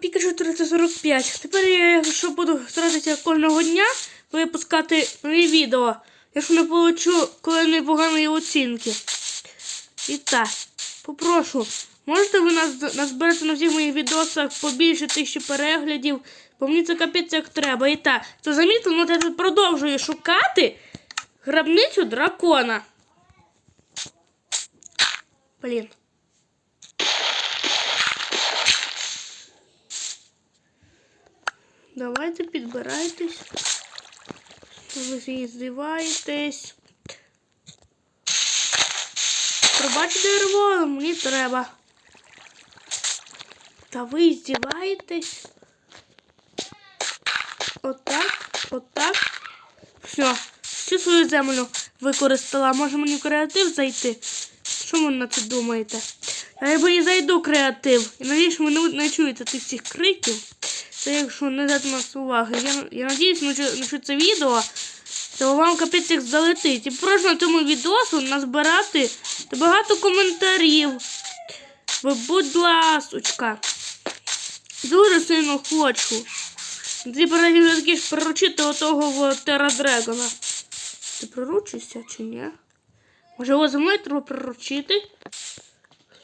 Пікачу 345. Тепер я, якщо буду старатися кожного дня випускати нові відео, якщо не получу коли непоганої оцінки. І так, попрошу, можете ви нас назбирати на всіх моїх відосах побільше тисячі переглядів, бо мені це капець як треба. І так, то замітили, ну я тут продовжую шукати гробницю дракона. Блін. Давайте підбирайтесь. Ви всі здиваєтесь. Пробачте дерево, мені треба. Та ви здіваєтесь. Отак, отак. Все, всю свою землю використала. Може мені в креатив зайти? Що ви на це думаєте? Я і зайду креатив. І надіюсь, ви не, не чуєте тих всіх криків. Це якщо не дати на це уваги. Я, я надіюсь, на що- на що це відео, то вам капець як залетить. І прошу на цьому відосу назбирати багато коментарів. Ви, будь ласочка. Дуже сильно хочу. Ти переді таки ж приручити отого Тера Дрегона. Ти приручишся чи ні? Може його за мною треба приручити?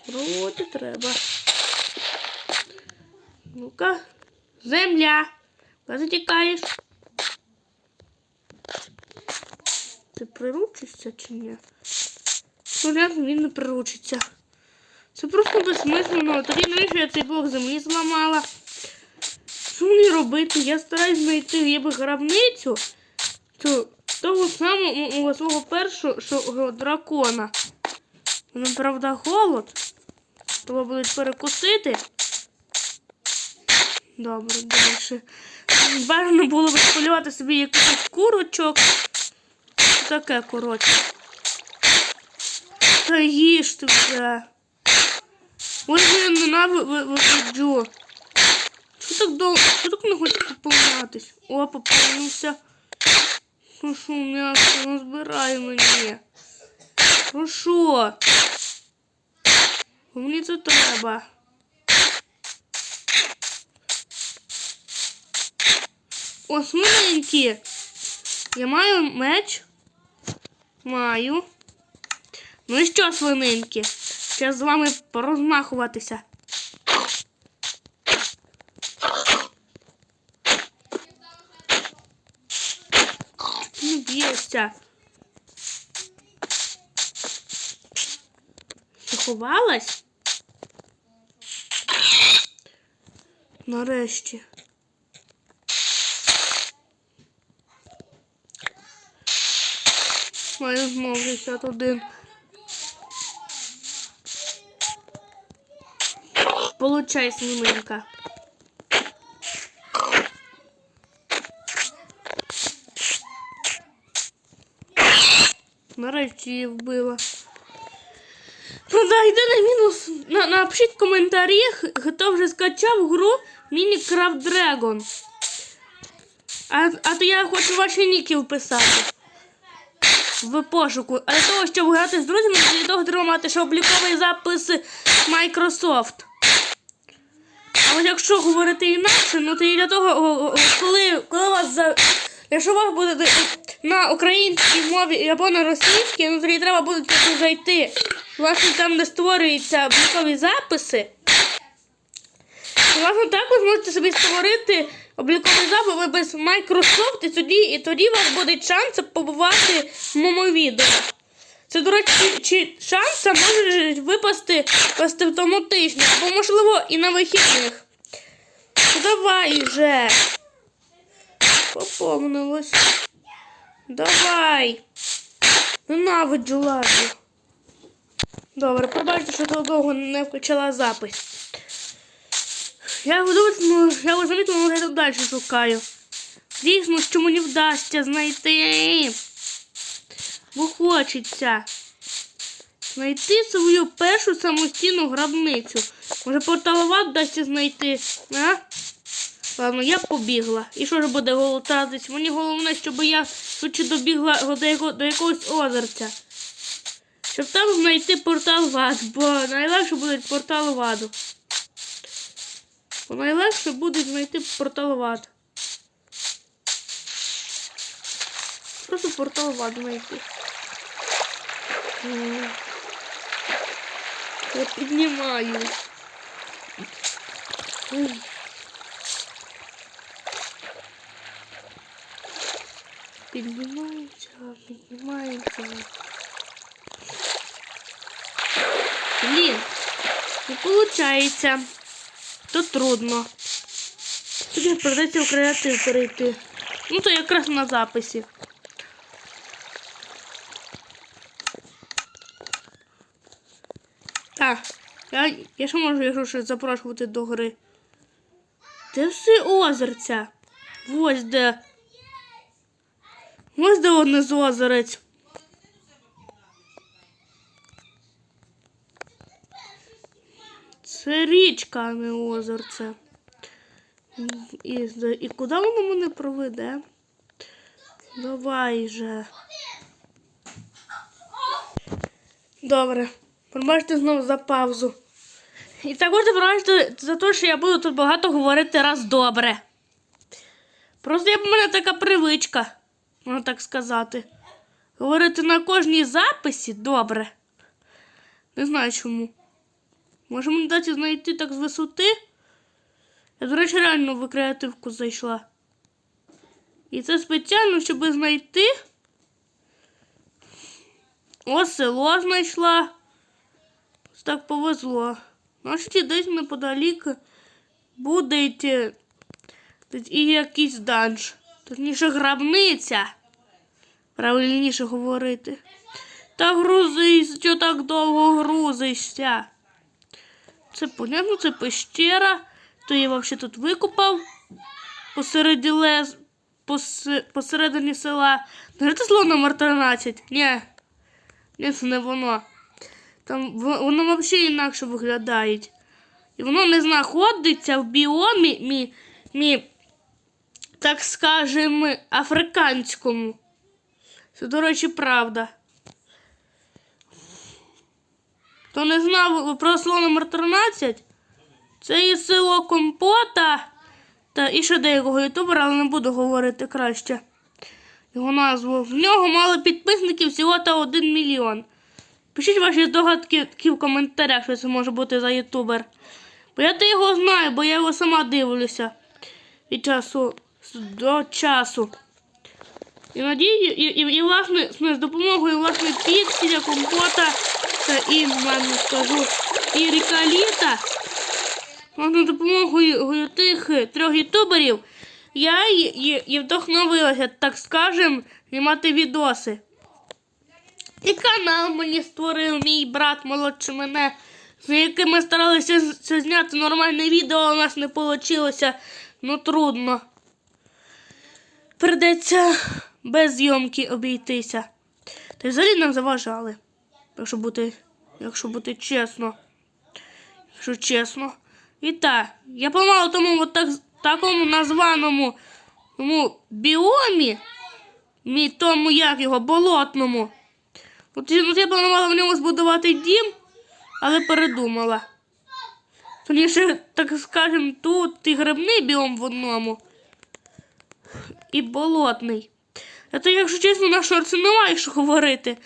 Спробувати треба. Ну-ка. Земля. Куди ти тікаєш? Ти приручишся чи ні? Ну, він не приручиться. Це просто безсмислено. Тоді навіщо я цей блок землі зламала? Що мені робити? Я стараюсь знайти ніби гробницю то, того самого мого свого першого що, дракона. Він, правда, голод. Треба буде перекусити. Добре, дальше. Бажано було б полювати собі якийсь курочок. Таке, коротше. Та їж ти вже. Ось я ненавиджу. Що так довго? Що так не хоче поповнятись? О, поповнився. Ну що, м'ясо, ну збирай мені. Ну що? Мені це треба. О, свиненькі. Я маю меч. Маю. Ну і що, свиненькі? Зараз з вами порозмахуватися. Ти Не б'єшся. Ти ховалась? Нарешті. Маю знову 61. Получай, свининка. Нарешті її вбила. Ну да, йди на мінус. На, напишіть в коментарі, хто вже скачав гру Minecraft Dragon. А, а то я хочу ваші ніки вписати в пошуку. А для того, щоб грати з друзями, для того треба мати ще обліковий запис Microsoft. А от якщо говорити інакше, ну то і для того, коли, коли вас за. Якщо вас буде на українській мові або на російській, ну тоді треба буде туди зайти. Власне, там, де створюються облікові записи. Власне, так ви зможете собі створити обліковий запис без Microsoft, і тоді, і тоді у вас буде шанс побувати в моєму відео. Це, до речі, чи шанс може випасти в тому тижні, або, можливо, і на вихідних. Давай же. Поповнилось. Давай. Ненавиджу ладно. Добре, пробачте, що довго не включила запис. Я думаю, ну, я замітила, але я далі шукаю. Дійсно, що мені вдасться знайти. Бо хочеться. Знайти свою першу самостійну гробницю. Може порталова вдасться знайти, а? Ладно, я побігла. І що ж буде голотатись? Мені головне, щоб я швидше добігла до, яко, до якогось озерця. Щоб там знайти портал в ад, бо найлегше буде портал в аду. Бо найлегше буде знайти порталват. Просто порталват знайти. Я піднімаюсь. Ой. Піднімається, піднімається. Блін, не виходить. То трудно. Тоді придеться в креатив перейти. Ну, то якраз на записі. Так, я, я ще можу, якщо щось запрошувати до гри. Де все озерця? Ось де. Ось де одне з озерець. Це річка, а не озерце. І, і куди воно мене проведе? Давай же. Добре. Пробачте знову за паузу. І також пробачте за те, що я буду тут багато говорити раз добре. Просто є в мене така привичка, можна так сказати. Говорити на кожній записі добре. Не знаю чому. Може мені дати знайти так з висоти? Я, до речі, реально в креативку зайшла. І це спеціально, щоб знайти. О, село знайшла. Ось так повезло. Значить, десь неподалік буде йти і якийсь данж. Точніше, грабниця. Правильніше говорити. Та грузись, що так довго грузишся. Це понятно, це пещера. То я взагалі тут викопав посередині лес, посе- посередині села. Це село номер 13? Ні. Ні, це не воно. Там воно взагалі інакше виглядає. І воно не знаходиться в біомі, мі, мі, так скажемо, африканському. Це, до речі, правда. Хто не знав про село номер 13? Це є село Компота та і ще деякого ютубера, але не буду говорити краще. Його назву. В нього мало підписників всього та 1 мільйон. Пишіть ваші здогадки в коментарях, що це може бути за ютубер. Бо я то його знаю, бо я його сама дивлюся від часу до часу. І надію, і, і, і власне з допомогою власне пікселя, компота та і ладно скажу, і рікаліта. Власне, допомогою тих трьох ютуберів я і, і, і вдохновилася, так скажем, знімати відоси. І канал мені створив мій брат молодший мене, з яким ми старалися зняти нормальне відео, але у нас не вийшло. Ну трудно. Придеться без зйомки обійтися. Та й взагалі нам заважали. Якщо бути, якщо бути чесно. Якщо чесно. І так, я помалу тому от так, такому названому тому біомі, мій тому як його, болотному. От, от я планувала в ньому збудувати дім, але передумала. Тоніше, так скажем, тут і грибний біом в одному, і болотний. А то, якщо чесно, на шорці немає що говорити.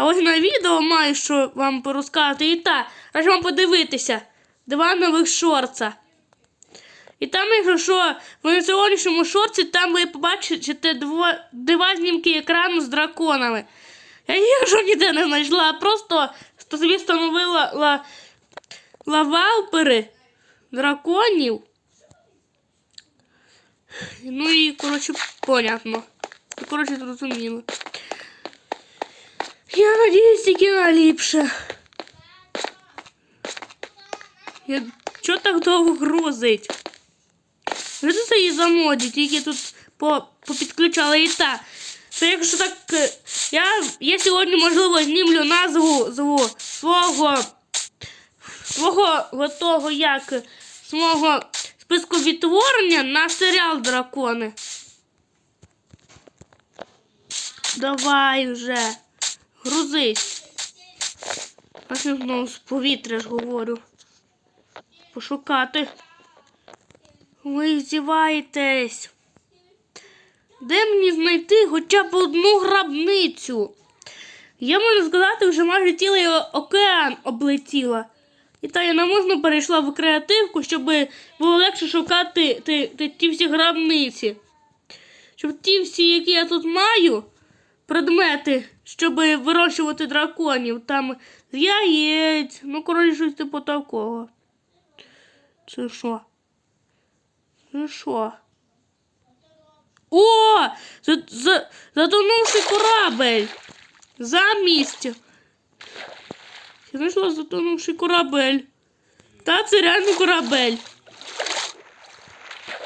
А ось на відео маю що вам порозказати. І так, раджу вам подивитися. Два нових шорца. І там, якщо що, в сьогоднішньому шорці, там ви побачите дво, два знімки екрану з драконами. Я їх вже ніде не знайшла, просто собі встановила ла, лавалпери драконів. Ну і, коротше, понятно. Коротше, зрозуміло. Я надіюсь, тільки наліпше. Я... Чого так довго грузить? Вже це її замоді, тільки тут по, попідключала і та. Це якщо так. е, Я, я сьогодні, можливо, знімлю назву зву свого свого готового як свого списку відтворення на серіал Дракони. Давай вже. Грузись. Я знову з повітря ж говорю. Пошукати. Ви здіваєтесь. Де мені знайти хоча б одну грабницю? Я можу сказати, вже майже цілий океан облетіла. І та я наможно перейшла в креативку, щоб було легше шукати ті, ті, ті всі гробниці. Щоб ті всі, які я тут маю, предмети, щоб вирощувати драконів, там з яєць, ну, коротше, щось типу такого. Це що? Це що? О! За, за, затонувший корабель! Замість. Я знайшла затонувший корабель. Та це реально корабель.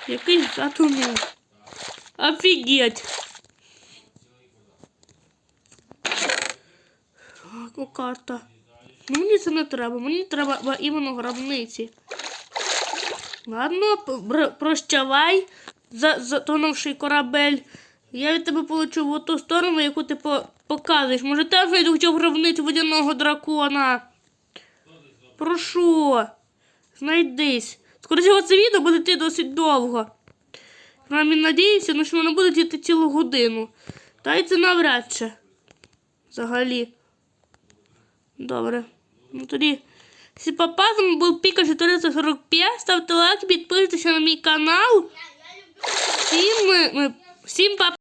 Якийсь затонув. Офігеть. Карта. Ну, мені це не треба. Мені треба іменно гробниці. Ладно, прощавай, за, затонувший корабель. Я від тебе получу в ту сторону, яку ти по- показуєш. Може, там знайду хоча б гробницю водяного дракона. Прошу, знайдись. Скоріше це відео буде йти досить довго. Принаймні, надіюся, ну, що воно буде йти цілу годину. Та й це навряд чи. Взагалі. Добре. Ну тоді. Вами був Піка 445. Ставте лайк, підписуйтесь на мій канал. Всім, ми, всім папа.